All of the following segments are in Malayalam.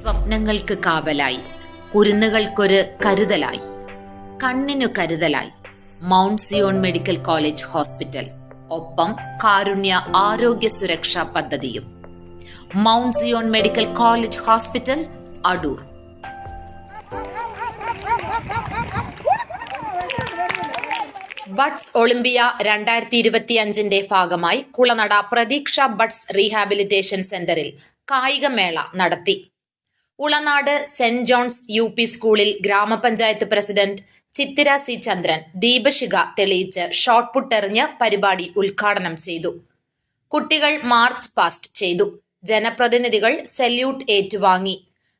സ്വപ്നങ്ങൾക്ക് കാവലായി. കുരുന്നുകൾക്കൊരു കരുതലായി. കണ്ണിനു കരുതലായി. Mount Zion medical college hospital. ഒപ്പം കാരുണ്യ ആരോഗ്യ സുരക്ഷാ പദ്ധതിയും. Mount Zion medical college hospital Adoor. Buds Olympia രണ്ടായിരത്തി ഇരുപത്തി അഞ്ചിന്റെ ഭാഗമായി കുളനട പ്രതീക്ഷ ബഡ്സ് റീഹാബിലിറ്റേഷൻ സെന്ററിൽ കായികമേള നടത്തി. Ulanad saint John's U P സ്കൂളിൽ ഗ്രാമപഞ്ചായത്ത് പ്രസിഡന്റ് ചിത്തിര സി ചന്ദ്രൻ ദീപശിഖ തെളിയിച്ച് ഷോട്ട് പുട്ടെറിഞ്ഞ് പരിപാടി ഉദ്ഘാടനം ചെയ്തു. കുട്ടികൾ മാർച്ച് പാസ്റ്റ് ചെയ്തു. ജനപ്രതിനിധികൾ സല്യൂട്ട് ഏറ്റുവാങ്ങി.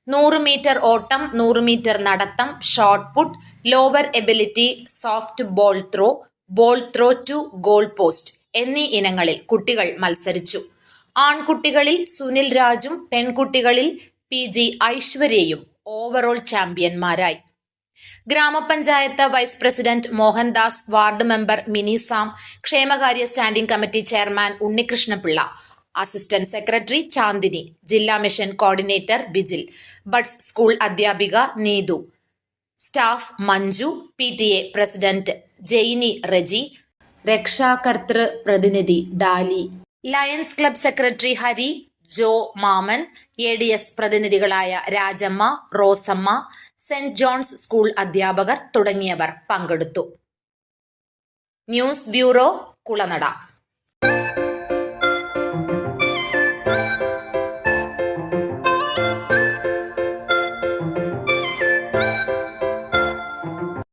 നൂറ് മീറ്റർ ഓട്ടം നൂറ് മീറ്റർ നടത്തം shot put lower ability soft ball throw ball throw to goal post എന്നീ ഇനങ്ങളിൽ കുട്ടികൾ മത്സരിച്ചു. ആൺകുട്ടികളിൽ സുനിൽ രാജും പെൺകുട്ടികളിൽ പി ജി ഐശ്വര്യയും overall ചാമ്പ്യന്മാരായി. Gramapanchayat vice president Mohandas ward member Minisam ക്ഷേമകാര്യ standing committee chairman Unnikrishnapillai assistant secretary Chandini ജില്ലാ mission coordinator Bijil buds school അധ്യാപിക Neethu staff Manju P T A president Jainy Reji രക്ഷാകർത്തൃ പ്രതിനിധി Daly. Lions club secretary Hari Jo Mammen A D S പ്രതിനിധികളായ Rajamma Rosamma Saint John's school അധ്യാപകർ തുടങ്ങിയവർ പങ്കെടുത്തു. News bureau Kulanada.